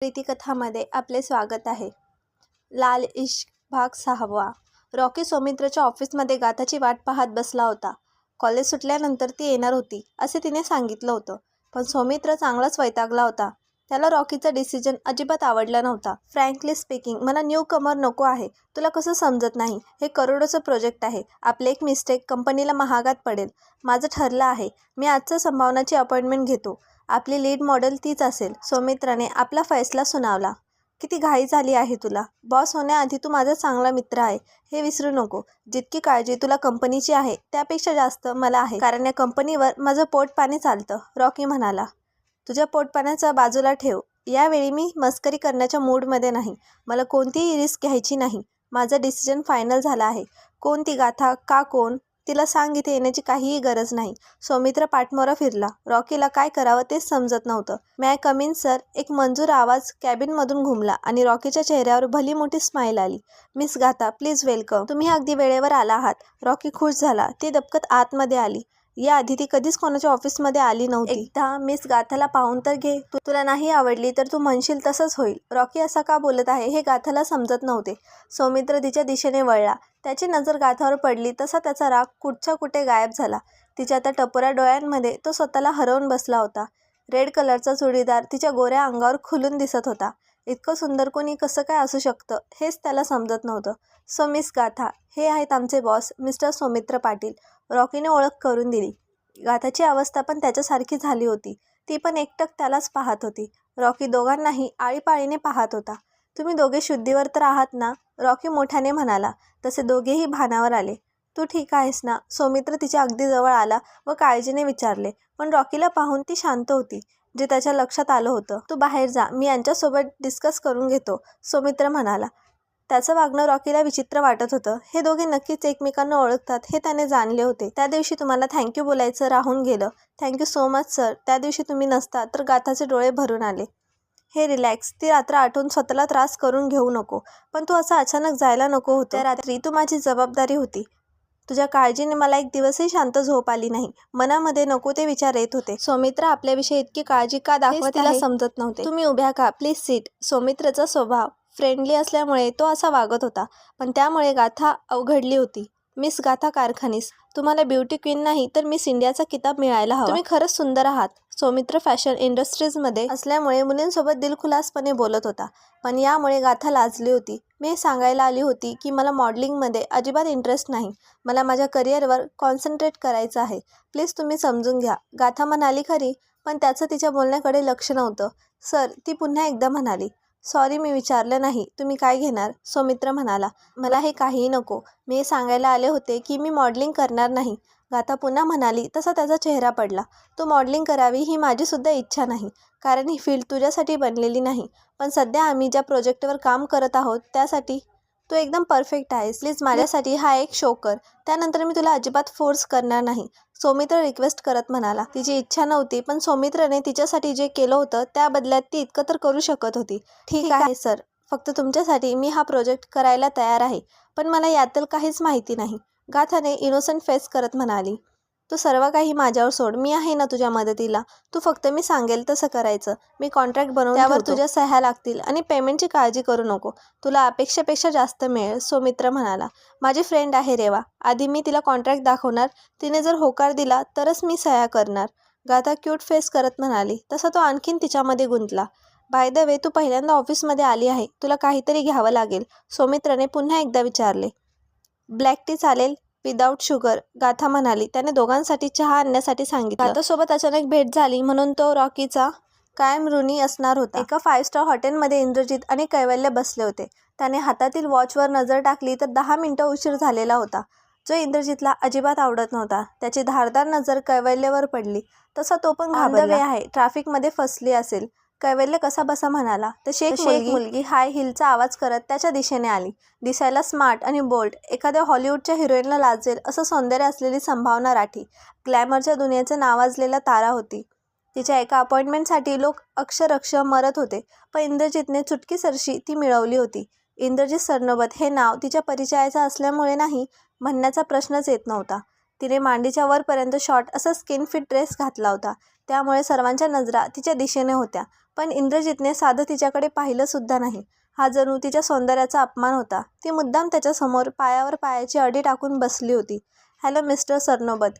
प्रीतिकथामध्ये आपले स्वागत आहे. लाल इश्क भाग सहावा. रॉकी सौमित्रच्या ऑफिसमध्ये गाथाची वाट पाहत बसला होता. कॉलेज सुटल्यानंतर ती येणार होती असे तिने सांगितलं होतं. पण सौमित्र चांगलाच वैतागला होता. त्याला रॉकीचा डिसिजन अजिबात आवडला नव्हता. फ्रँकली स्पीकिंग मला न्यू कमर नको आहे. तुला कसं समजत नाही? हे करोडोचं प्रोजेक्ट आहे. आपले एक मिस्टेक कंपनीला महागात पडेल. माझं ठरलं आहे. मी आजचं संभावनाची अपॉइंटमेंट घेतो. आपली लीड मॉडेल तीच असेल. सौमित्राने आपला फैसला सुनावला. किती घाई झाली आहे तुला. बॉस होण्याआधी तू माझा चांगला मित्र आहे. हे विसरू नको. जितकी काळजी तुला कंपनीची आहे त्यापेक्षा जास्त मला आहे. कारण या कंपनीवर माझं पोटपाणी चालतं रॉकी म्हणाला. तुझ्या पोटपाण्याचा बाजूला ठेव. यावेळी मी मस्करी करण्याच्या मूडमध्ये नाही. मला कोणतीही रिस्क घ्यायची नाही. माझं डिसिजन फायनल झालं आहे. कोणती गाथा का कोण तिला सांग इथे येण्याची काहीही गरज नाही. सौमित्र पाठमोरा फिरला. रॉकीला काय करावं तेच समजत नव्हतं. मॅ कमिन सर. एक मंजूर आवाज कॅबिनमधून घुमला आणि रॉकीच्या चेहऱ्यावर भली मोठी स्माईल आली. मिस गाथा प्लीज वेलकम. तुम्ही अगदी वेळेवर आला आहात. रॉकी खुश झाला. ती दबकत आतमध्ये आली. याआधी ती कधीच कोणाच्या ऑफिसमध्ये आली नव्हती. एकदा मिस गाथाला पाहून तर घे. तू तुला नाही आवडली तर तू म्हणशील तसंच होईल. रॉकी असा का बोलत आहे हे गाथाला समजत नव्हते. सौमित्र तिच्या दिशेने वळला. त्याची नजर गाथावर पडली. तसा त्याचा राग कुठच्या कुठे गायब झाला? तिच्या त्या टपोऱ्या डोळ्यांमध्ये तो स्वतःला हरवून बसला होता. रेड कलरचा चुडीदार तिच्या गोऱ्या अंगावर खुलून दिसत होता. इतकं सुंदर कोणी कसं काय असू शकतं? हेच त्याला समजत नव्हतं. सो मिस गाथा हे आहेत आमचे बॉस मिस्टर सौमित्र पाटील. रॉकीने ओळख करून दिली. गाथाची अवस्था पण त्याच्यासारखी झाली होती. ती पण एकटक त्यालाच पाहत होती. रॉकी दोघांनाही आळीपाळीने पाहत होता. तुम्ही दोघे शुद्धीवर तर आहात ना? रॉकी मोठ्याने म्हणाला. तसे दोघेही भानावर आले. तू ठीक आहेस ना? सौमित्र तिच्या अगदी जवळ आला व काळजीने विचारले. पण रॉकीला पाहून ती शांत होती जे त्याच्या लक्षात आलं होतं. तू बाहेर जा. मी यांच्यासोबत डिस्कस करून घेतो सौमित्र म्हणाला. त्याचं वागणं रॉकीला विचित्र वाटत होतं. हे दोघे नक्कीच एकमेकांना ओळखतात हे त्याने जाणले होते. त्या दिवशी तुम्हाला थँक्यू बोलायचं राहून गेलं. थँक्यू सो मच सर त्या दिवशी तुम्ही नसता तर गाथाचे डोळे भरून आले. हे रिलॅक्स ती रात्र आठवून स्वतःला त्रास करून घेऊ नको. पण तू असं अचानक जायला नको होतं. त्या रात्री तू माझी जबाबदारी होती. तुझ्या काळजीने मला एक दिवसही शांत झोप आली नाही. मनामध्ये नको ते विचार येत होते. सौमित्र आपल्याविषयी इतकी काळजी का दाखवत तिला समजत नव्हते. तुम्ही उभ्या का प्लीज सीट सौमित्रचा स्वभाव. फ्रेंडली असल्यामुळे तो असा वागत होता. पण त्यामुळे गाथा अवघडली होती. मिस गाथा कारखानीस तुम्हाला ब्युटी क्वीन नाही तर मिस इंडियाचा किताब मिळायला हवा. तुम्ही खरंच सुंदर आहात सौमित्र फॅशन इंडस्ट्रीजमध्ये असल्यामुळे मुलींसोबत दिलखुलासपणे बोलत होता. पण यामुळे गाथा लाजली होती. मी सांगायला आली होती की मला मॉडेलिंगमध्ये अजिबात इंटरेस्ट नाही. मला माझ्या करिअरवर कॉन्सन्ट्रेट करायचं आहे. प्लीज तुम्ही समजून घ्या. गाथा म्हणाली खरी पण त्याचं तिच्या बोलण्याकडे लक्ष नव्हतं. सर ती पुन्हा एकदा म्हणाली सॉरी मी विचारलं नाही. तुम्ही काय घेणार? सौमित्र म्हणाला. मला हे काहीही नको. मी हे सांगायला आले होते की मी मॉडेलिंग करणार नाही. गाथा पुन्हा म्हणाली तसा त्याचा चेहरा पडला. तू मॉडेलिंग करावी ही माझीसुद्धा इच्छा नाही. कारण ही फील्ड तुझ्यासाठी बनलेली नाही. पण सध्या आम्ही ज्या प्रोजेक्टवर काम करत आहोत त्यासाठी तू एकदम परफेक्ट आहेस. प्लीज माझ्यासाठी हा एक शो कर. त्यानंतर मी तुला अजिबात फोर्स करणार नाही. सौमित्र रिक्वेस्ट करत म्हणाला. तिची इच्छा नव्हती पण सौमित्रने तिच्यासाठी जे केलं होतं त्या बदल्यात ती इतकं तर करू शकत होती. ठीक आहे. सर फक्त तुमच्यासाठी मी हा प्रोजेक्ट करायला तयार आहे. पण मला यातलं काहीच माहिती नाही. गाथाने इनोसंट फेस करत म्हणाली. तू सर्व काही माझ्यावर सोड. मी आहे ना तुझ्या मदतीला. तू फक्त मी सांगेल तसं करायचं. मी कॉन्ट्रॅक्ट बनवून त्यावर तुझ्या सह्या लागतील आणि पेमेंटची काळजी करू नको. तुला अपेक्षेपेक्षा जास्त मिळेल सौमित्र म्हणाला. माझी फ्रेंड आहे रेवा. आधी मी तिला कॉन्ट्रॅक्ट दाखवणार. तिने जर होकार दिला तरच मी सह्या करणार. गाथा क्यूट फेस करत म्हणाली. तसा तो आणखीन तिच्यामध्ये गुंतला. बाय द वे तू पहिल्यांदा ऑफिसमध्ये आली आहे. तुला काहीतरी घ्यावं लागेल. सौमित्रने पुन्हा एकदा विचारले. ब्लॅक टी चालेल? विदाऊट शुगर गाथा म्हणाली. त्याने दोघांसाठी चहा आणण्यासाठी सांगितलं. गाथासोबत अचानक भेट झाली म्हणून तो रॉकीचा कायम ऋणी असणार होता. एका फाईव्ह स्टार हॉटेलमध्ये इंद्रजित आणि कैवल्य बसले होते. त्याने हातातील वॉचवर नजर टाकली तर दहा मिनिटं उशीर झालेला होता. जो इंद्रजितला अजिबात आवडत नव्हता. त्याची धारदार नजर कैवल्यवर पडली. तसा तो पण घाबरला. आहे. ट्रॅफिकमध्ये फसली असेल. कैवल्य कसा बसा म्हणाला तशी एक मुलगी मुलगी हाय हिलचा आवाज करत त्याच्या दिशेने आली. दिसायला स्मार्ट आणि बोल्ड एखाद्या हॉलिवूडच्या हिरोईनला लाजेल असं सौंदर्य असलेली संभावना राठी. ग्लॅमरच्या दुनियेचे नावाजलेला तारा होती. तिच्या एका अपॉइंटमेंटसाठी लोक अक्षरक्ष मरत होते पण इंद्रजितने चुटकीसरशी ती मिळवली होती. इंद्रजित सरनोबत हे नाव तिच्या परिचयाचं असल्यामुळे नाही म्हणण्याचा प्रश्नच येत नव्हता. तिने मांडीच्या वरपर्यंत शॉर्ट असा स्किन फिट ड्रेस घातला होता. त्यामुळे सर्वांच्या नजरा तिच्या दिशेने होत्या. पण इंद्रजितने साधं तिच्याकडे पाहिलंसुद्धा नाही. हा जणू तिच्या सौंदर्याचा अपमान होता. ती मुद्दाम त्याच्यासमोर पायावर पायाची अडी टाकून बसली होती. Hello mister Sarnobat.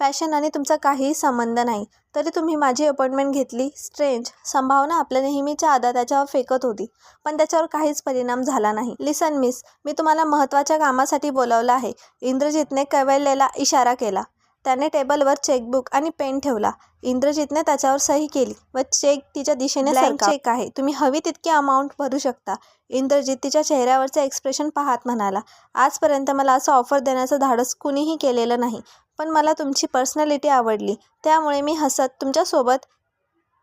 फॅशन आणि तुमचा काहीही संबंध नाही. तरी तुम्ही माझी अपॉइंटमेंट घेतली. स्ट्रेंज. संभावना आपल्या नेहमीच्या आदा त्याच्यावर फेकत होती. पण त्याच्यावर काहीच परिणाम झाला नाही. लिसन मिस. मी तुम्हाला महत्त्वाच्या कामासाठी बोलावलं आहे. इंद्रजितने कवळलेला इशारा केला. त्याने टेबलवर चेकबुक आणि पेन ठेवला. इंद्रजितने त्याच्यावर सही केली व चेक तिच्या दिशेने चेक आहे. तुम्ही हवी तितकी अमाऊंट भरू शकता. इंद्रजित तिच्या चेहऱ्यावरचं एक्सप्रेशन पाहत म्हणाला आजपर्यंत मला असं ऑफर देण्याचं धाडस कुणीही केलेलं नाही पण मला तुमची पर्सनॅलिटी आवडली. त्यामुळे मी हसत तुमच्यासोबत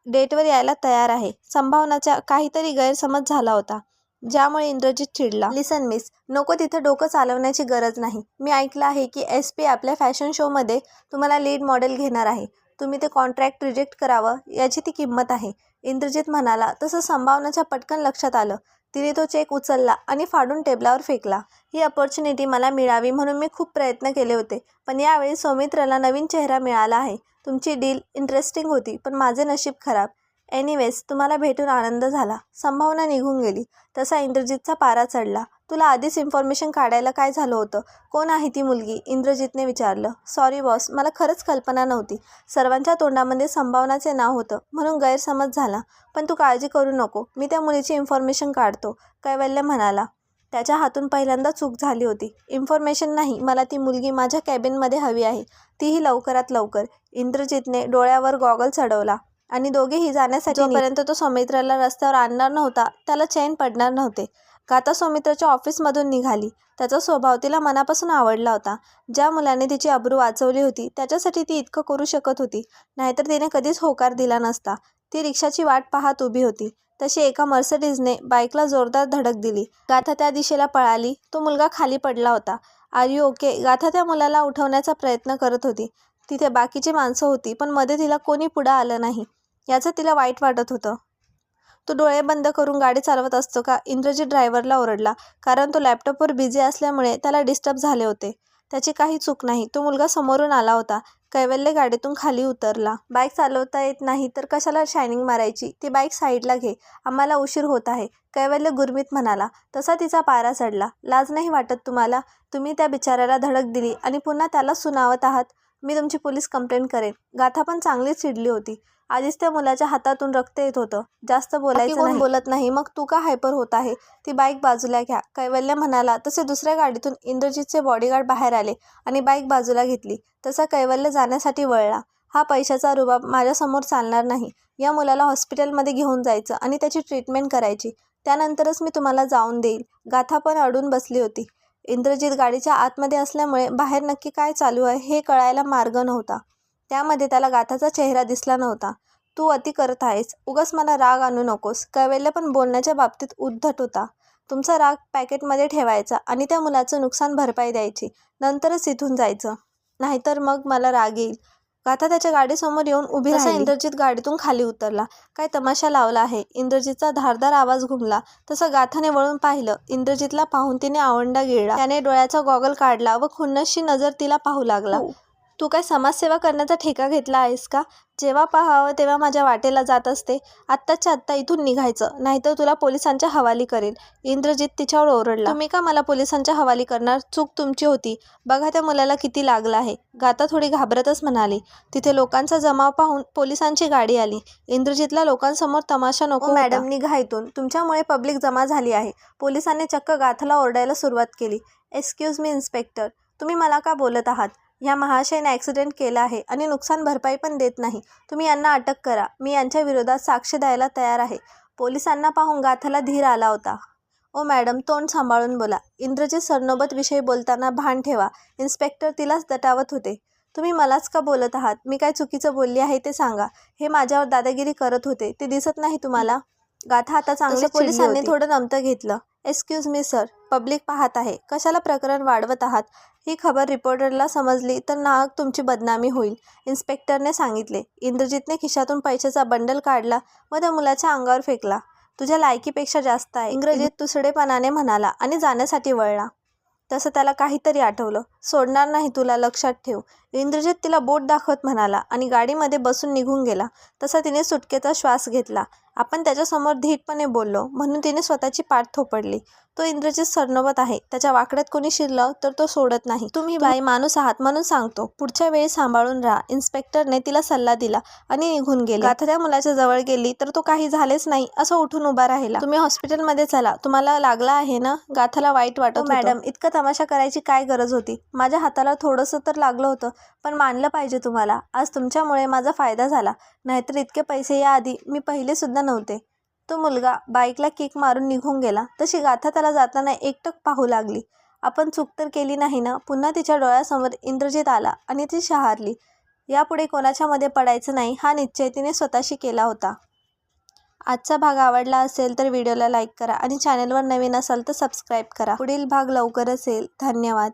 डेटवर यायला तयार आहे. संभावनाचा काहीतरी गैरसमज झाला होता. ज्यामुळे इंद्रजित चिडला. लिसन मिस नको तिथं डोकं चालवण्याची गरज नाही. मी ऐकलं आहे की एस पी आपल्या फॅशन शोमध्ये तुम्हाला लीड मॉडेल घेणार आहे. तुम्ही ते कॉन्ट्रॅक्ट रिजेक्ट करावं याची ती किंमत आहे. इंद्रजित म्हणाला. तसं संभावनाच्या पटकन लक्षात आलं. तिने तो चेक उचलला आणि फाडून टेबलावर फेकला. ही अपॉर्च्युनिटी मला मिळावी म्हणून मी खूप प्रयत्न केले होते. पण यावेळी सौमित्रला नवीन चेहरा मिळाला आहे. तुमची डील इंटरेस्टिंग होती पण माझे नशीब खराब. एनिवेज तुम्हाला भेटून आनंद झाला. संभावना निघून गेली. तसा इंद्रजितचा पारा चढला. तुला आधीच इन्फॉर्मेशन काढायला काय झालं होतं? कोण आहे ती मुलगी? इंद्रजितने विचारलं. सॉरी बॉस मला खरंच कल्पना नव्हती. सर्वांच्या तोंडामध्ये संभावनाचे नाव होतं. म्हणून गैरसमज झाला. पण तू काळजी करू नको. मी त्या मुलीची इन्फॉर्मेशन काढतो. कैवल्य म्हणाला. त्याच्या हातून पहिल्यांदा चूक झाली होती. इन्फॉर्मेशन नाही. मला ती मुलगी माझ्या कॅबिनमध्ये हवी आहे. तीही लवकरात लवकर. इंद्रजितने डोळ्यावर गॉगल चढवला. आणि दोघेही जाण्यासाठी जोपर्यंत तो सौमित्राला रस्त्यावर आणणार नव्हता त्याला चैन पडणार नव्हते. गाता सौमित्राच्या ऑफिसमधून निघाली. त्याचा स्वभाव तिला मनापासून आवडला होता. ज्या मुलाने तिची अब्रू वाचवली होती त्याच्यासाठी ती इतकं करू शकत होती. नाहीतर तिने कधीच होकार दिला नसता. ती रिक्षाची वाट पाहत उभी होती. तशी एका मर्सडीजने बाईकला जोरदार धडक दिली. गाथा त्या दिशेला पळाली. तो मुलगा खाली पडला होता. Are you okay? गाथा त्या मुलाला उठवण्याचा प्रयत्न करत होती. तिथे बाकीची माणसं होती पण मध्ये तिला कोणी पुढं आलं नाही. याचं तिला वाईट वाटत होतं. तो डोळे बंद करून गाडी चालवत असतो का? इंद्रजी ड्रायव्हरला ओरडला. कारण तो लॅपटॉपवर बिझी असल्यामुळे त्याला डिस्टर्ब झाले होते. त्याची काही चूक नाही. तो मुलगा समोरून आला होता. कैवल्य गाडीतून खाली उतरला. बाईक चालवता येत नाही तर कशाला शायनिंग मारायची? ती बाईक साईडला घे. आम्हाला उशीर होत आहे. कैवल्य गुरमीत म्हणाला. तसा तिचा पारा चढला. लाज नाही वाटत तुम्हाला? तुम्ही त्या बिचाऱ्याला धडक दिली आणि पुन्हा त्याला सुनावत आहात? मी तुमची पोलीस कंप्लेंट करेन. गाथा पण चांगलीच चिडली होती. आधीच त्या मुलाच्या हातातून रक्त येत होतं. जास्त बोलायचं कोण बोलत नाही. मग तू का हायपर होत आहे? ती बाईक बाजूला घ्या. कैवल्य म्हणाला. तसे दुसऱ्या गाडीतून इंद्रजितचे बॉडीगार्ड बाहेर आले आणि बाईक बाजूला घेतली. तसा कैवल्य जाण्यासाठी वळला. हा पैशाचा रुबाब माझ्यासमोर चालणार नाही. या मुलाला हॉस्पिटलमध्ये घेऊन जायचं आणि त्याची ट्रीटमेंट करायची. त्यानंतरच मी तुम्हाला जाऊन देईल. गाथा पण अडून बसली होती. इंद्रजित गाडीच्या आतमध्ये असल्यामुळे बाहेर नक्की काय चालू आहे हे कळायला मार्ग नव्हता. त्यामध्ये त्याला गाथाचा चेहरा दिसला नव्हता. तू अति करत आहेस. उगाच मला राग आणू नकोस कैवल्य पण बोलण्याच्या बाबतीत उद्धट होता. तुमचा राग पॅकेटमध्ये ठेवायचा आणि त्या मुलाचं नुकसान भरपाई द्यायची. नंतरच इथून जायचं. नाहीतर मग मला राग येईल. गाथा त्याच्या गाडीसमोर येऊन उभी राहिली. इंद्रजित गाडीतून खाली उतरला. काय तमाशा लावला आहे? इंद्रजितचा धारदार आवाज घुमला. तसं गाथाने वळून पाहिलं. इंद्रजितला पाहून तिने आवंडा गिळला. त्याने डोळ्याचा गॉगल काढला व खुन्नशी नजर तिला पाहू लागला. तू काय समाजसेवा करण्याचा ठेका घेतला आहेस का? जेव्हा पाहावं तेव्हा माझ्या वाटेला जात असते. आत्ताच्या आत्ता इथून निघायचं नाहीतर तुला पोलिसांच्या हवाली करेल इंद्रजित तिच्यावर ओरडला. तुम्ही का मला पोलिसांच्या हवाली करणार? चूक तुमची होती. बघा त्या मुलाला किती लागलं आहे. गाता थोडी घाबरतच म्हणाली. तिथे लोकांचा जमाव पाहून पोलिसांची गाडी आली. इंद्रजितला लोकांसमोर तमाशा नको मॅडम निघा इथून. तुमच्यामुळे पब्लिक जमा झाली आहे. पोलिसांनी चक्क गाथाला ओरडायला सुरुवात केली. एक्सक्यूज मी इन्स्पेक्टर तुम्ही मला का बोलत आहात? ह्या महाशयाने ॲक्सिडेंट केला आहे आणि नुकसान भरपाई पण देत नाही. तुम्ही यांना अटक करा. मी यांच्या विरोधात साक्ष द्यायला तयार आहे. पोलिसांना पाहून गाथाला धीर आला होता. ओ मॅडम तोंड सांभाळून बोला. इंद्रजित सरनोबत विषयी बोलताना भान ठेवा. इन्स्पेक्टर तिलाच दटावत होते. तुम्ही मलाच का बोलत आहात? मी काय चुकीचं बोलली आहे ते सांगा. हे माझ्यावर दादागिरी करत होते. ते दिसत नाही तुम्हाला? गाथा आता चांगले पोलिसांनी थोडं नमतं घेतलं. एक्सक्यूज मी सर पब्लिक पाहत आहे. कशाला प्रकरण वाढवत आहात? ही खबर रिपोर्टरला समजली तर नाहक तुमची बदनामी होईल इन्स्पेक्टरने सांगितले. इंद्रजितने खिशातून पैशाचा बंडल काढला व त्या मुलाच्या अंगावर फेकला. तुझ्या लायकीपेक्षा जास्त आहे. इंग्रजीत तुसडेपणाने म्हणाला आणि जाण्यासाठी वळला. तसं त्याला काहीतरी आठवलं. सोडणार नाही तुला लक्षात ठेव. इंद्रजित तिला बोट दाखवत म्हणाला आणि गाडीमध्ये बसून निघून गेला. तसा तिने सुटकेचा श्वास घेतला. आपण त्याच्यासमोर धीटपणे बोललो म्हणून तिने स्वतःची पाठ थोपडली. तो इंद्रजित सरनोबत आहे. त्याच्या वाकड्यात कोणी शिरलं तर तो सोडत नाही. तुम्ही बाई माणूस आहात म्हणून सांगतो. पुढच्या वेळी सांभाळून राहा. इन्स्पेक्टरने तिला सल्ला दिला आणि निघून गेले. गाथा त्या मुलाच्या जवळ गेली तर तो काही झालेच नाही असं उठून उभा राहिला. तुम्ही हॉस्पिटलमध्ये चला. तुम्हाला लागला आहे ना? गाथाला वाईट वाटत होतं. मॅडम. इतकं तमाशा करायची काय गरज होती? माझ्या हाताला थोडंसं तर लागलं होतं. पण मानलं पाहिजे तुम्हाला. आज तुमच्यामुळे माझा फायदा झाला. नाहीतर इतके पैसे याआधी मी पहिलेसुद्धा नव्हते. तो मुलगा बाईकला किक मारून निघून गेला. तशी गाथा त्याला जाताना एकटक पाहू लागली. आपण चूक तर केली नाही ना? पुन्हा तिच्या डोळ्यासमोर इंद्रजित आला आणि ती शहारली. यापुढे कोणाच्या मध्ये पडायचं नाही हा निश्चय तिने स्वतःशी केला होता. आजचा भाग आवडला असेल तर व्हिडिओला लाईक करा आणि चॅनलवर नवीन असाल तर सबस्क्राईब करा. पुढील भाग लवकरच असेल धन्यवाद.